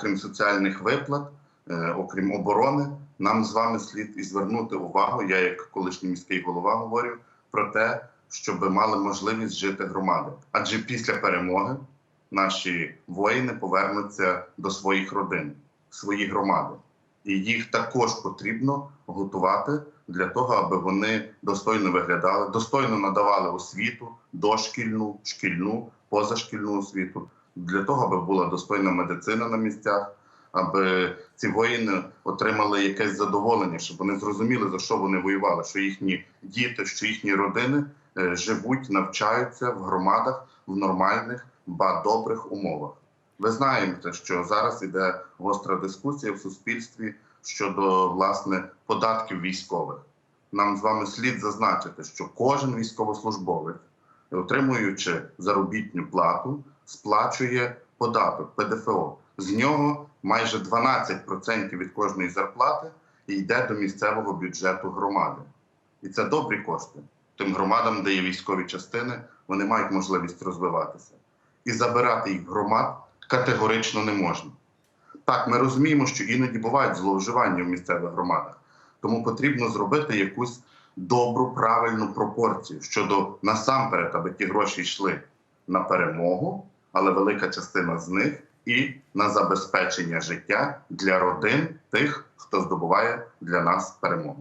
окрім соціальних виплат, е, окрім оборони, нам з вами слід і звернути увагу. Я, як колишній міський голова, говорю про те, щоб мали можливість жити громади. Адже після перемоги наші воїни повернуться до своїх родин, свої громади, і їх також потрібно готувати для того, аби вони достойно виглядали, достойно надавали освіту, дошкільну, шкільну, позашкільну освіту, для того, аби була достойна медицина на місцях, аби ці воїни отримали якесь задоволення, щоб вони зрозуміли за що вони воювали, що їхні діти, що їхні родини е, живуть, навчаються в громадах в нормальних, ба добрих умовах. Ви знаєте, що зараз іде гостра дискусія в суспільстві щодо власне податків військових. Нам з вами слід зазначити, що кожен військовослужбовець, отримуючи заробітну плату, сплачує податок ПДФО. З нього майже 12% від кожної зарплати йде до місцевого бюджету громади. І це добрі кошти. Тим громадам, де є військові частини, вони мають можливість розвиватися. І забирати їх громад категорично не можна. Так, ми розуміємо, що іноді бувають зловживання в місцевих громадах, тому потрібно зробити якусь добру, правильну пропорцію щодо насамперед, аби ті гроші йшли на перемогу, але велика частина з них і на забезпечення життя для родин тих, хто здобуває для нас перемогу.